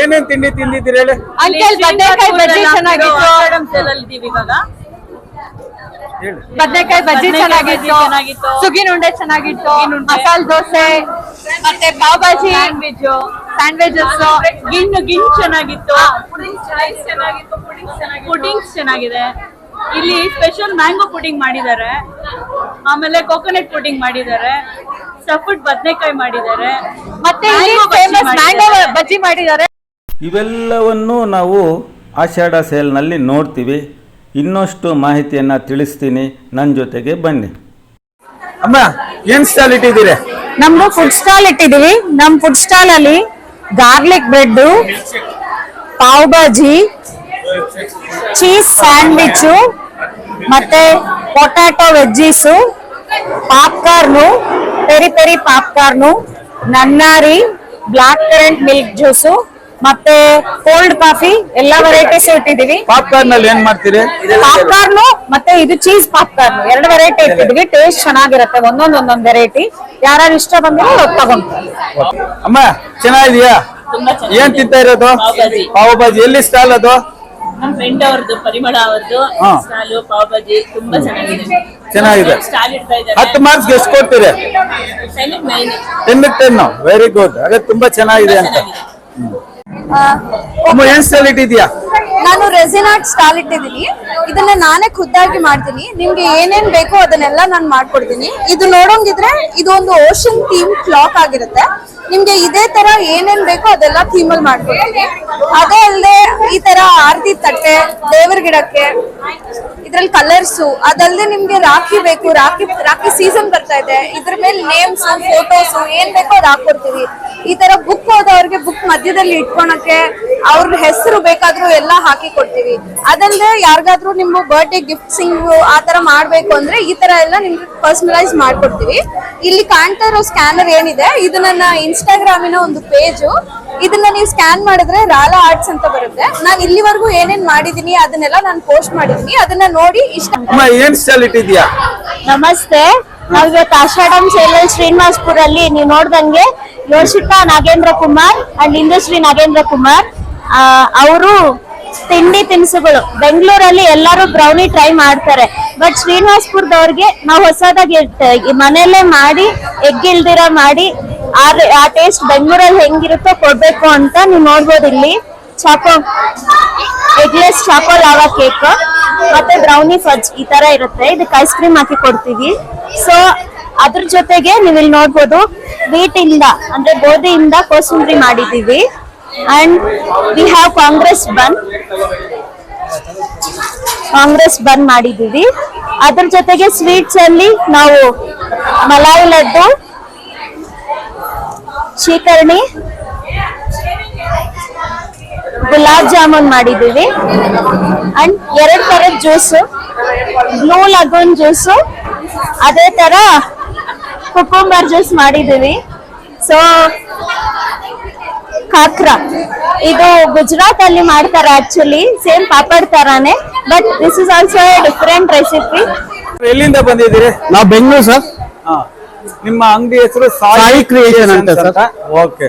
ಏನೇನ್ ತಿಂಡಿ ತಿಂದಿದ್ದೀರಿ ಹೇಳಿ? ಅಂಕಲ್ ಬದನೆಕಾಯಿ ಬಜ್ಜಿ ಚೆನ್ನಾಗಿತ್ತು. ಬದನೆಕಾಯಿ ಬಜ್ಜಿ ಚೆನ್ನಾಗಿತ್ತು. ಸುಗಿನ ಉಂಡೆ ಚೆನ್ನಾಗಿತ್ತು. ಮಸಾಲ ದೋಸೆ. ಮತ್ತೆ ಪಾವ್ ಬಾಜಿ ಸ್ಯಾಂಡ್ವಿಚ್ ಸ್ಯಾಂಡ್ವಿಚಸ್ ಗಿಣ್ಣು ಗಿಣ್ಣು ಚೆನ್ನಾಗಿತ್ತು. ಪುಡಿಂಗ್ಸ್ ಚೆನ್ನಾಗಿದೆ. ಇಲ್ಲಿ ಸ್ಪೆಷಲ್ ಮ್ಯಾಂಗೋ ಪುಡಿಂಗ್ ಮಾಡಿದ್ದಾರೆ. ಆಮೇಲೆ ಕೋಕೋನಟ್ ಪುಡಿಂಗ್ ಮಾಡಿದ್ದಾರೆ. ಸಫುಡ್ ಬದನೆಕಾಯಿ ಮಾಡಿದ್ದಾರೆ. ಮತ್ತೆ ಇಲ್ಲಿ ಫೇಮಸ್ ಮ್ಯಾಂಗೋ ಬಜ್ಜಿ ಮಾಡಿದ್ದಾರೆ. ಇವೆಲ್ಲವನ್ನು ನಾವು ಆಷಾಢ ಸೇಲ್ನಲ್ಲಿ ನೋಡ್ತೀವಿ. ಇನ್ನಷ್ಟು ಮಾಹಿತಿಯನ್ನು ತಿಳಿಸ್ತೀನಿ. ನನ್ನ ಜೊತೆಗೆ ಬನ್ನಿ. ಅಮ್ಮ ಏನ್ ಸ್ಟಾಲ್ ಇಟ್ಟಿದ್ದೀರಿ? ನಮ್ದು ಫುಡ್ ಸ್ಟಾಲ್ ಇಟ್ಟಿದ್ದೀವಿ. ನಮ್ ಫುಡ್ ಸ್ಟಾಲ್ ಅಲ್ಲಿ garlic bread pav bhaji cheese sandwich ಮತ್ತೆ potato veggies popcorn peri peri popcorn ನನ್ನಾರಿ black currant milk juice ಮತ್ತೆ ಕೋಲ್ಡ್ ಕಾಫಿ ಎಲ್ಲಾ ವೆರೈಟೀಸ್ ಇಟ್ಟಿದೀವಿ ಪಾಪ್ಕಾರ್ನ್ ಅಲ್ಲಿ ಏನ್ ಮಾಡ್ತೀರಿ? ಪಾಪ್ಕಾರ್ನ್ ಮತ್ತೆ ಇದು ಚೀಸ್ ಪಾಪ್ಕಾರ್ನ್ ಎರಡು ವೆರೈಟಿ ಇಟ್ಟಿದ್ವಿ ಟೇಸ್ಟ್ ಚೆನ್ನಾಗಿರುತ್ತೆ. ಒಂದೊಂದ್ ಒಂದೊಂದ್ ವೆರೈಟಿ ಯಾರು ಇಷ್ಟ ಬಂದಿರೋ ತಗೊಂಡ್ ಅಮ್ಮ ಚೆನ್ನಾಗಿದೆಯಾ? ಚೆನ್ನಾಗಿದೆ. ಏನ್ ತಿಂತಾ ಇರೋದು? ಪಾವ್ ಬಾಜಿ ಎಲ್ಲಿ ಸ್ಟಾಲ್ ಅದು? ನಮ್ಮ ಫ್ರೆಂಡ್ ಅವ್ರದ್ದು ಪರಿಮಳ ಅವ್ರದ್ದು ಹಾ. ಪಾವ್ ಭಾಜಿ ತುಂಬಾ ಚೆನ್ನಾಗಿದೆ. ಚೆನ್ನಾಗಿದೆ. ಸ್ಟಾಲ್ ಇಡ್ತಾ ಹತ್ತು ಮಾರ್ಕ್ಸ್ ಎಷ್ಟು ಕೊಡ್ತೀರಿ? ಇದ್ದಾರೆ nine ten ten very good ಅದೇ ತುಂಬಾ ಚೆನ್ನಾಗಿದೆ ಅಂತ. ಏನ್ ಸ್ಟಾಲ್ ಇಟ್ಟಿದ್ಯಾ ನಾನು ರೆಸಿನಾಟ್ ಸ್ಟಾಲ್ ಇಟ್ಟಿದ್ದೀನಿ ಇದನ್ನ ನಾನೇ ಖುದ್ದಾಗಿ ಮಾಡ್ತೀನಿ. ನಿಮ್ಗೆ ಏನೇನ್ ಬೇಕೋ ಅದನ್ನೆಲ್ಲ ನಾನು ಮಾಡ್ಕೊಡ್ತೀನಿ. ಇದು ನೋಡೋಂಗಿದ್ರೆ ಇದು ಒಂದು ಓಷನ್ ಥೀಮ್ ಕ್ಲಾಕ್ ಆಗಿರುತ್ತೆ. ನಿಮ್ಗೆ ಇದೇ ತರ ಏನೇನ್ ಬೇಕೋ ಅದೆಲ್ಲ ಥೀಮ್ ಅಲ್ಲಿ ಮಾಡ್ಕೊಡ್ತೀನಿ. ಅದೇ ಅಲ್ಲದೆ ಈ ತರ ಆರತಿ ತಟ್ಟೆ, ದೇವರ ಗಿಡಕ್ಕೆ, ಇದ್ರಲ್ಲಿ ಕಲರ್ಸ್, ಅದಲ್ಲದೆ ನಿಮ್ಗೆ ರಾಖಿ ಬೇಕು. ರಾಖಿ ರಾಖಿ ಸೀಸನ್ ಬರ್ತಾ ಇದೆ. ಇದ್ರ ಮೇಲೆ ನೇಮ್ಸ್ ಫೋಟೋಸ್ ಏನ್ ಬೇಕೋ ಅದ್ ಹಾಕೊಡ್ತೀವಿ ಈ ತರ ಬುಕ್ ಹೋದವ್ರಿಗೆ ಬುಕ್ ಮಧ್ಯದಲ್ಲಿ ಇಟ್ಕೊಳಕ್ಕೆ ಅವ್ರ ಹೆಸರು ಬೇಕಾದ್ರೂ ಎಲ್ಲ ಕೊಡ್ತೀವಿ. ಅದಲ್ಲದೆ ಯಾರಿಗಾದ್ರೂ ನಿಮ್ಮ ಬರ್ಡೇ ಗಿಫ್ಟ್ಸಿಂಗ್ ಆ ತರ ಮಾಡ್ಬೇಕು ಅಂದ್ರೆ ಈ ತರ ಎಲ್ಲ ನಿಮ್ಗೆ ಪರ್ಸನಲೈಸ್ ಮಾಡ್ಕೊಡ್ತೀವಿ. ಇಲ್ಲಿ ಕಾಣ್ತಾ ಇರೋ ಸ್ಕ್ಯಾನರ್ ಏನಿದೆ ಇದು ನನ್ನ ಇನ್ಸ್ಟಾಗ್ರಾಮಿನ ಒಂದು ಪೇಜು ಇದನ್ನ ನೀವು ಸ್ಕ್ಯಾನ್ ಮಾಡಿದ್ರೆ ರಾಲಾ ಆರ್ಟ್ಸ್ ಅಂತ ಬರುತ್ತೆ. ನಾನು ಇಲ್ಲಿವರೆಗೂ ಏನೇನ್ ಮಾಡಿದೀನಿ ಅದನ್ನೆಲ್ಲ ನಾನು ಪೋಸ್ಟ್ ಮಾಡಿದೀನಿ. ಅದನ್ನ ನೋಡಿ ಇಷ್ಟ ಅಮ್ಮ ಏನ್ ಸ್ಟಾಲ್ ಇಟ್ಟಿದ್ಯಾ ನಮಸ್ತೆ. ನಾವ್ ಇವತ್ತು ಆಷಾಢಂ ಸೇಲಲ್ ಶ್ರೀನಿವಾಸ್ಪುರ್ ಅಲ್ಲಿ ನೀವು ನೋಡ್ದಂಗೆ ಯೋಶಿತಾ ನಾಗೇಂದ್ರ ಕುಮಾರ್ ಅಂಡ್ ಇಂಡಸ್ಟ್ರಿ ನಾಗೇಂದ್ರ ಕುಮಾರ್. ಅವರು ತಿಂಡಿ ತಿನಿಸುಗಳು. ಬೆಂಗಳೂರಲ್ಲಿ ಎಲ್ಲರೂ ಬ್ರೌನಿ ಟ್ರೈ ಮಾಡ್ತಾರೆ. ಬಟ್ ಶ್ರೀನಿವಾಸ್ಪುರದವ್ರಿಗೆ ನಾವು ಹೊಸದಾಗಿ ಮನೆಯಲ್ಲೇ ಮಾಡಿ ಎಗ್ ಇಲ್ದಿರ ಮಾಡಿ, ಆ ಟೇಸ್ಟ್ ಬೆಂಗಳೂರಲ್ಲಿ ಹೆಂಗಿರುತ್ತೋ ಕೊಡ್ಬೇಕು ಅಂತ ನೀವು ನೋಡ್ಬೋದು ಇಲ್ಲಿ. Choco eggless choco lava cake ಮತ್ತೆ ಬ್ರೌನಿ ಫಜ್ ಈ ತರ ಇರುತ್ತೆ. ಇದಕ್ಕೆ ಐಸ್ ಕ್ರೀಮ್ ಹಾಕಿ ಕೊಡ್ತೀವಿ. ಸೊ ಅದ್ರ ಜೊತೆಗೆ ನೀವು ಇಲ್ಲಿ ನೋಡ್ಬೋದು ವೀಟ್ ಇಂದ, ಅಂದ್ರೆ ಗೋಧಿಯಿಂದ ಕೋಸಂಬರಿ ಮಾಡಿದೀವಿ and we have Congress bun Congress bun ಮಾಡಿದೀವಿ ಅದ್ರ ಜೊತೆಗೆ ಸ್ವೀಟ್ಸ್ ಅಲ್ಲಿ ನಾವು ಮಲಾಯಿ ಲಡ್ಡು ಶ್ರೀಕರ್ಣಿ ಗುಲಾಬ್ ಜಾಮೂನ್ ಮಾಡಿದೀವಿ ಅಂಡ್ ಎರಡ್ ತರದ ಜ್ಯೂಸು ಬ್ಲೂ ಲಗೂನ್ ಜ್ಯೂಸು ಅದೇ ತರ ಕುಕುಂಬರ್ ಜ್ಯೂಸ್ ಮಾಡಿದೀವಿ ಸೊ ಖಾಕ್ರಾ ಇದು ಗುಜರಾತ್ ಅಲ್ಲಿ ಮಾಡ್ತಾರೆ ಆಕ್ಚುಲಿ ಸೇಮ್ ಪಾಪಡ್ ತರಾನೇ but this is also different recipe ಎಲ್ಲಿಂದ ಬಂದಿದ್ದೀರಿ? ನಾವು ಬೆಂಗಳೂರು ಸರ್. ಹಾ. ನಿಮ್ಮ ಅಂಗಡಿ ಹೆಸರು ಸಾಯಿ ಕ್ರಿಯೇಷನ್ ಅಂತ ಸರ್. ಓಕೆ.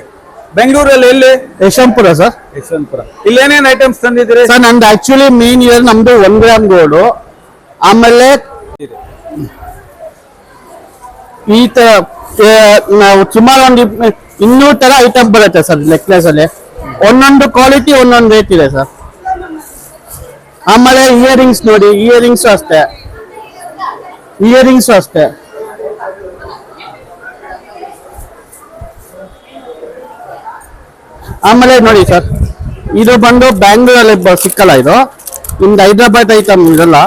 ಬೆಂಗಳೂರಲ್ಲಿ ಎಲ್ಲಿ? ಯಶವಂತಪುರ ಸರ್. ಯಶವಂತಪುರ. ಇಲ್ಲಿ ಏನೇನ್ ಐಟಮ್ಸ್ ತಂದಿದ್ದೀರಿ? ಸರ್ ನಂದು ಆಕ್ಚುಲಿ ಮೇನ್ ಇಯರ್ ನಮ್ದು ಒನ್ ಗ್ರಾಮ್ ಗೋಲ್ಡು ಆಮೇಲೆ ಈ ತರ ನಾವು ಸುಮಾರು ಒಂದು ಇನ್ನೂರು ತರ ಐಟಮ್ ಬರುತ್ತೆ ಸರ್ ನೆಕ್ಲೆಸ್ ಅಲ್ಲಿ. ಒಂದೊಂದು ಕ್ವಾಲಿಟಿ ಒಂದೊಂದು ರೇಟ್ ಇದೆ ಸರ್ ಆಮೇಲೆ ಇಯರಿಂಗ್ಸ್ ನೋಡಿ ಇಯರಿಂಗ್ಸ್ ಅಷ್ಟೇ. ಇಯರಿಂಗ್ಸ್ ಅಷ್ಟೇ. ಆಮೇಲೆ ನೋಡಿ ಸರ್ ಇದು ಬಂದು ಬ್ಯಾಂಗ್ಳೂರಲ್ಲಿ ಸಿಕ್ಕಲ್ಲ ಇದು? ನಿಮ್ದು ಹೈದ್ರಾಬಾದ್ ಐಟಮ್ ಇದಲ್ಲ.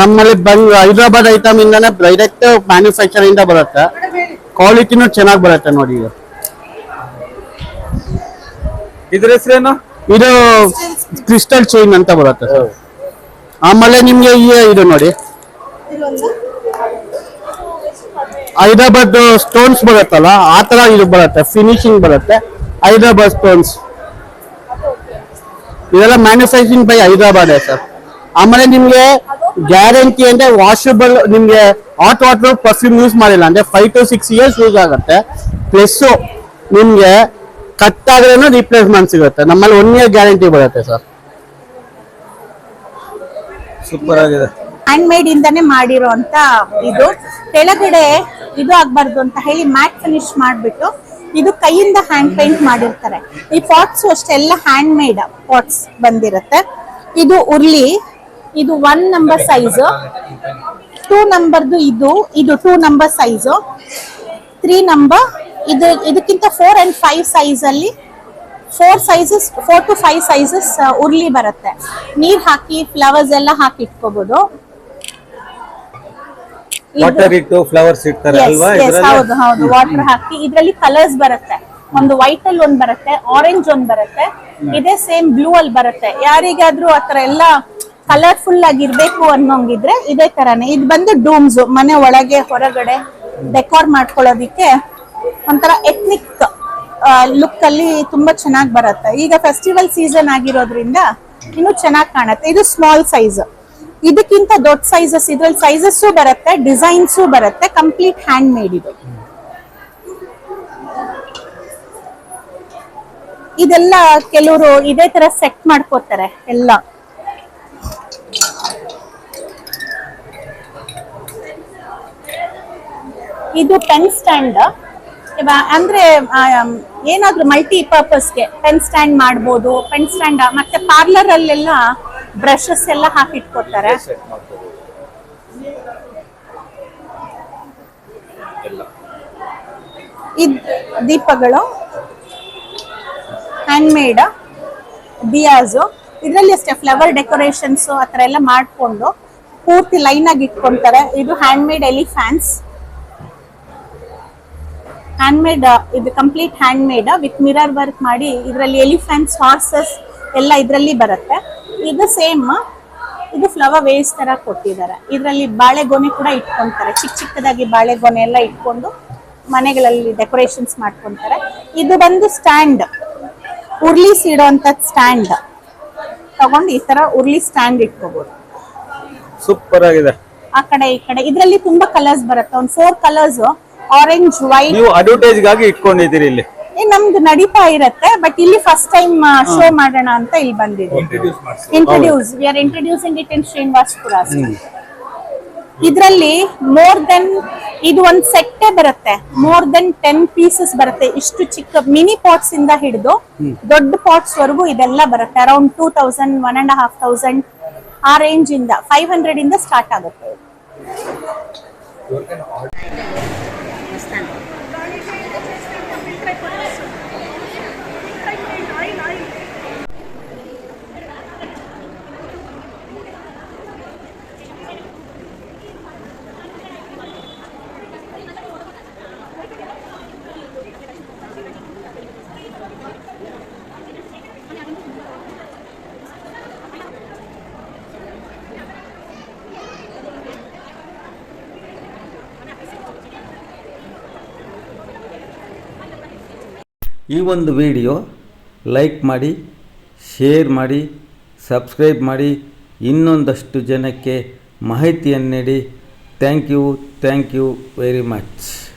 ನಮ್ಮಲ್ಲಿ ಬಂಗ್ ಹೈದ್ರಾಬಾದ್ ಐಟಮ್ ಇಂದಾನೆ ಡೈರೆಕ್ಟ್ ಮ್ಯಾನುಫ್ಯಾಕ್ಚರಿಂಗ್ ಬರುತ್ತೆ. ಕ್ವಾಲಿಟಿನೂ ಚೆನ್ನಾಗಿ ಬರುತ್ತೆ ನೋಡಿ ಇದು. ಇದ್ರ ಹೆಸರೇನು? ಇದು ಕ್ರಿಸ್ಟಲ್ ಚೈನ್ ಅಂತ ಬರುತ್ತೆ ಆಮೇಲೆ ನಿಮ್ಗೆ ಇದು ನೋಡಿ. ಹೈದ್ರಾಬಾದ್ ಸ್ಟೋನ್ಸ್ ಬರುತ್ತಲ್ಲ, ಆ ತರ ಇದು ಬರುತ್ತೆ ಫಿನಿಶಿಂಗ್ ಬರುತ್ತೆ, ಹೈದ್ರಾಬಾದ್ ಸ್ಟೋನ್ಸ್ ಇದೆಲ್ಲ ಮ್ಯಾನುಫ್ಯಾಕ್ಚರಿಂಗ್ ಬೈ ಹೈದ್ರಾಬಾದ್ ಸರ್. ಆಮೇಲೆ ನಿಮ್ಗೆ ಗ್ಯಾರಂಟಿ ಅಂದ್ರೆ ವಾಷಬಲ್ ನಿಮ್ಗೆ ಹಾಟ್ ವಾಟರ್ ಪರ್ಫ್ಯೂಮ್ ಯೂಸ್ ಮಾಡಿಲ್ಲ ಅಂದ್ರೆ five to six years use ಆಗುತ್ತೆ. ಪ್ಲಸ್ ನಿಮ್ಗೆ ಕಟ್ ಆದ್ರೂ ರಿಪ್ಲೇಸ್ಮೆಂಟ್ ಸಿಗುತ್ತೆ. ನಮ್ಮಲ್ಲಿ ಒನ್ ಇಯರ್ ಗ್ಯಾರಂಟಿ ಬರುತ್ತೆ ಸರ್ ಸೂಪರ್ ಆಗಿದೆ. ಹ್ಯಾಂಡ್ ಮೇಡ್ ಇಂದಾನೆ ಮಾಡಿರೋಂತ ಇದು. ಕೆಳಗಡೆ ಇದು ಆಗ್ಬಾರ್ದು ಅಂತ ಹೇಳಿ ಮ್ಯಾಟ್ ಫಿನಿಶ್ ಮಾಡ್ಬಿಟ್ಟು ಇದು ಕೈಯಿಂದ ಹ್ಯಾಂಡ್ ಪೇಂಟ್ ಮಾಡಿರ್ತಾರೆ. ಈ ಪಾಟ್ಸ್ ಅಷ್ಟೆಲ್ಲ ಎಲ್ಲ ಹ್ಯಾಂಡ್ ಮೇಡ್ ಪಾಟ್ಸ್ ಬಂದಿರುತ್ತೆ. ಇದು ಉರ್ಲಿ ಇದು ಒನ್ ನಂಬರ್ ಸೈಜ್ ಟೂ ನಂಬರ್ದು ಇದು ಇದು two number size three number ಇದು ಇದಕ್ಕಿಂತ ಫೋರ್ ಅಂಡ್ ಫೈವ್ ಸೈಜ್ ಅಲ್ಲಿ four sizes four to five sizes ಉರ್ಲಿ ಬರುತ್ತೆ. ನೀರ್ ಹಾಕಿ ಫ್ಲವರ್ಸ್ ಎಲ್ಲ ಹಾಕಿ ಇಟ್ಕೋಬಹುದು ವಾಟರ್ ಇಟ್ಟು ಫ್ಲವರ್ಸ್ ಇಡ್ತಾರೆ ಅಲ್ವಾ? ಹೌದು ಹೌದು. ವಾಟರ್ ಹಾಕಿ ಇದ್ರಲ್ಲಿ ಕಲರ್ಸ್ ಬರುತ್ತೆ. ಒಂದು ವೈಟ್ ಅಲ್ಲಿ ಒಂದ್ ಬರುತ್ತೆ ಆರೆಂಜ್ ಒಂದ್ ಬರುತ್ತೆ. ಇದೇ ಸೇಮ್ ಬ್ಲೂ ಅಲ್ಲಿ ಬರುತ್ತೆ. ಯಾರಿಗಾದ್ರೂ ಆತರ ಎಲ್ಲ ಕಲರ್ಫುಲ್ ಆಗಿರ್ಬೇಕು ಅನ್ನೋಂಗಿದ್ರೆ ಇದೇ ತರಾನೇ ಇದು ಬಂದು ಡೂಮ್ಸ್ ಮನೆ ಒಳಗೆ ಹೊರಗಡೆ ಡೆಕೋರ್ ಮಾಡ್ಕೊಳ್ಳೋದಿಕ್ಕೆ ಒಂಥರ ಎಥ್ನಿಕ್ ಲುಕ್ ಅಲ್ಲಿ ತುಂಬಾ ಚೆನ್ನಾಗಿ ಬರುತ್ತೆ. ಈಗ ಫೆಸ್ಟಿವಲ್ ಸೀಸನ್ ಆಗಿರೋದ್ರಿಂದ ಇನ್ನು ಚೆನ್ನಾಗಿ ಕಾಣುತ್ತೆ. ಇದು ಸ್ಮಾಲ್ ಸೈಜ್ ಇದಕ್ಕಿಂತ ದೊಡ್ಡ ಸೈಜಸ್ ಇದ್ರಲ್ಲಿ ಸೈಜಸ್ ಬರುತ್ತೆ ಡಿಸೈನ್ಸ್ ಬರುತ್ತೆ ಕಂಪ್ಲೀಟ್ ಹ್ಯಾಂಡ್ ಮೇಡ್ ಇದು. ಇದೆಲ್ಲ ಕೆಲವರು ಇದೇ ತರ ಸೆಟ್ ಮಾಡ್ಕೋತಾರೆ, ಎಲ್ಲ. ಇದು ಪೆನ್ ಸ್ಟ್ಯಾಂಡ್ ಅಂದ್ರೆ ಏನಾದ್ರೂ ಮಲ್ಟಿ ಪರ್ಪಸ್ಗೆ ಪೆನ್ ಸ್ಟ್ಯಾಂಡ್ ಮಾಡ್ಬೋದು ಪೆನ್ ಸ್ಟ್ಯಾಂಡ್ ಮತ್ತೆ ಪಾರ್ಲರ್ ಅಲ್ಲೆಲ್ಲ ಬ್ರಷಸ್ ಎಲ್ಲ. ಹಾಕಿಟ್ಕೋತಾರೆ ಇದ್ ದೀಪಗಳು ಹ್ಯಾಂಡ್ ಮೇಡ್ ಬಿಯಾಸು ಇದರಲ್ಲಿ ಅಷ್ಟೇ ಫ್ಲವರ್ ಡೆಕೋರೇಷನ್ಸ್ ಆ ಥರ ಎಲ್ಲ ಮಾಡಿಕೊಂಡು ಪೂರ್ತಿ ಲೈನ್ ಆಗಿ ಇಟ್ಕೊಂತಾರೆ ಇದು hand made elephants hand made ಇದು complete hand made with mirror work ಮಾಡಿ ಇದರಲ್ಲಿ ಎಲಿಫೆಂಟ್ಸ್ ಹಾರ್ಸಸ್ ಎಲ್ಲ ಇದರಲ್ಲಿ ಬರುತ್ತೆ. ಇದು ಸೇಮ್ ಇದು ಫ್ಲವರ್ ವೇಸ್ ತರ ಕೊಟ್ಟಿದ್ದಾರೆ. ಇದರಲ್ಲಿ ಬಾಳೆಗೊನೆ ಕೂಡ ಇಟ್ಕೊಂತಾರೆ. ಚಿಕ್ಕ ಚಿಕ್ಕದಾಗಿ ಬಾಳೆಗೊನೆ ಎಲ್ಲ ಇಟ್ಕೊಂಡು ಮನೆಗಳಲ್ಲಿ ಡೆಕೋರೇಷನ್ಸ್ ಮಾಡ್ಕೊಂತಾರೆ. ಇದು ಬಂದು ಸ್ಟ್ಯಾಂಡ್ ಉರ್ಲಿಸ್ ಇಡೋಂಥ ಸ್ಟ್ಯಾಂಡ್ ತಗೊಂಡು ಈ ತರ ಉರ್ಲಿ ಸ್ಟ್ಯಾಂಡ್ ಇಟ್ಕೋಬಹುದು ಸೂಪರ್ ಆಗಿದೆ. ಆ ಕಡೆ ಈ ಕಡೆ. ಇದರಲ್ಲಿ ತುಂಬಾ ಕಲರ್ಸ್ ಬರುತ್ತೆ. ಒಂದು ಫೋರ್ ಕಲರ್ಸ್ ಆರೆಂಜ್ ವೈಟ್ ನೀವು ಅಡ್ವರ್ಟೈಸ್ಗಾಗಿ ಇಟ್ಕೊಂಡಿದ್ದೀರಿ ಇಲ್ಲಿ. ಏ, ನಮ್ದು ನಡೀತಾ ಇರತ್ತೆ ಬಟ್ ಇಲ್ಲಿ ಫಸ್ಟ್ ಟೈಮ್ ಶೋ ಮಾಡೋಣ ಅಂತ ಇಲ್ಲಿ ಬಂದಿದೆ introduce we are introducing it in Srinivaspura ಇದರಲ್ಲಿ ಮೋರ್ ದೆನ್ ಇದು ಒಂದ್ ಸೆಟ್ಟೇ ಬರುತ್ತೆ. ಮೋರ್ ದೆನ್ ಟೆನ್ ಪೀಸಸ್ ಬರುತ್ತೆ. ಇಷ್ಟು ಚಿಕ್ಕ ಮಿನಿ ಪಾಟ್ಸ್ ಇಂದ ಹಿಡಿದು ದೊಡ್ಡ ಪಾಟ್ಸ್ ವರೆಗೂ ಇದೆಲ್ಲ ಬರುತ್ತೆ. Around two thousand one and half thousand ಆ ರೇಂಜ್ ಇಂದ ಫೈವ್ ಹಂಡ್ರೆಡ್ ಇಂದ ಸ್ಟಾರ್ಟ್ ಆಗುತ್ತೆ. Pakistan. ಈ ಒಂದು ವಿಡಿಯೋ ಲೈಕ್ ಮಾಡಿ, ಶೇರ್ ಮಾಡಿ, ಸಬ್ಸ್ಕ್ರೈಬ್ ಮಾಡಿ. ಇನ್ನೊಂದಷ್ಟು ಜನಕ್ಕೆ ಮಾಹಿತಿಯನ್ನು ನೀಡಿ. Thank you thank you very much.